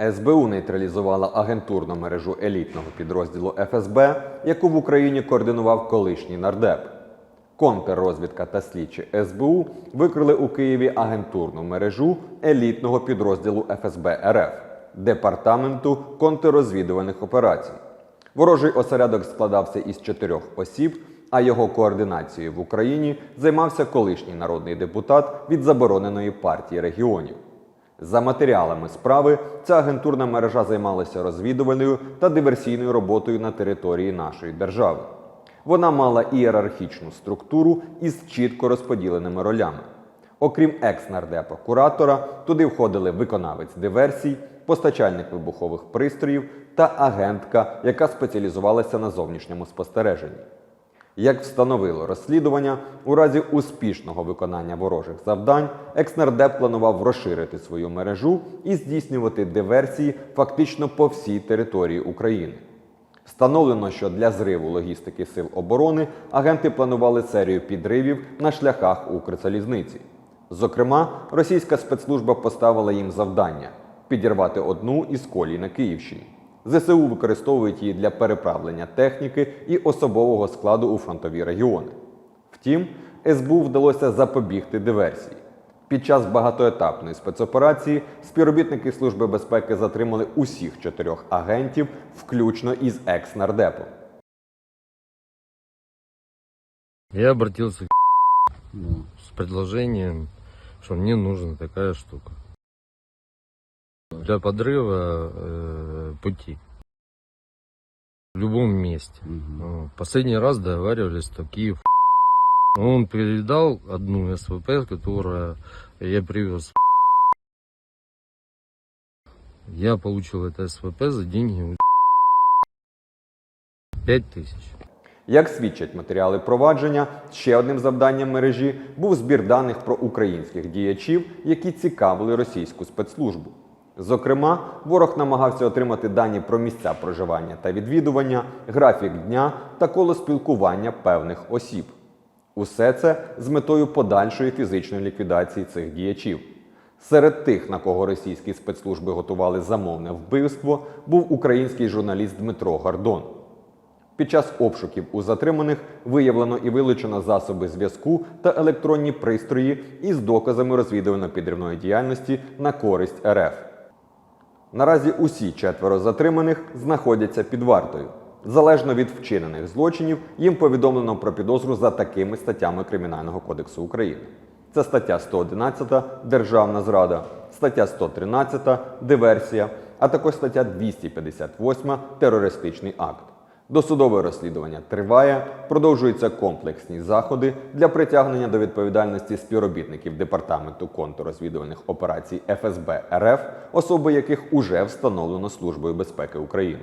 СБУ нейтралізувала агентурну мережу елітного підрозділу ФСБ, яку в Україні координував колишній нардеп. Контррозвідка та слідчі СБУ викрили у Києві агентурну мережу елітного підрозділу ФСБ РФ Департаменту контррозвідувальних операцій. Ворожий осередок складався із чотирьох осіб, а його координацією в Україні займався колишній народний депутат від забороненої партії регіонів. За матеріалами справи, ця агентурна мережа займалася розвідувальною та диверсійною роботою на території нашої держави. Вона мала ієрархічну структуру із чітко розподіленими ролями. Окрім екс-нардепа куратора, туди входили виконавець диверсій, постачальник вибухових пристроїв та агентка, яка спеціалізувалася на зовнішньому спостереженні. Як встановило розслідування, у разі успішного виконання ворожих завдань екснардеп планував розширити свою мережу і здійснювати диверсії фактично по всій території України. Встановлено, що для зриву логістики сил оборони агенти планували серію підривів на шляхах Укрзалізниці. Зокрема, російська спецслужба поставила їм завдання підірвати одну із колій на Київщині. ЗСУ використовують її для переправлення техніки і особового складу у фронтові регіони. Втім, СБУ вдалося запобігти диверсії. Під час багатоетапної спецоперації співробітники Служби безпеки затримали усіх чотирьох агентів, включно із екс-нардепом. Я обратился к с предложением, что мне нужна такая штука. Для подрыва э, пути. В любом месте. Вот. Последний раз договаривались, что Киев Он передал одну СВП, которая я привез. Я получил это СВП за деньги у пять тысяч. Як свідчать матеріали провадження, ще одним завданням мережі був збір даних про українських діячів, які цікавили російську спецслужбу. Зокрема, ворог намагався отримати дані про місця проживання та відвідування, графік дня та коло спілкування певних осіб. Усе це з метою подальшої фізичної ліквідації цих діячів. Серед тих, на кого російські спецслужби готували замовне вбивство, був український журналіст Дмитро Гордон. Під час обшуків у затриманих виявлено і вилучено засоби зв'язку та електронні пристрої із доказами розвідувально-підривної діяльності на користь РФ. Наразі усі четверо затриманих знаходяться під вартою. Залежно від вчинених злочинів, їм повідомлено про підозру за такими статтями Кримінального кодексу України. Це стаття 111 Державна зрада, стаття 113 Диверсія, а також стаття 258 Терористичний акт. Досудове розслідування триває, продовжуються комплексні заходи для притягнення до відповідальності співробітників Департаменту контррозвідувальних операцій ФСБ РФ, особи яких уже встановлено Службою безпеки України.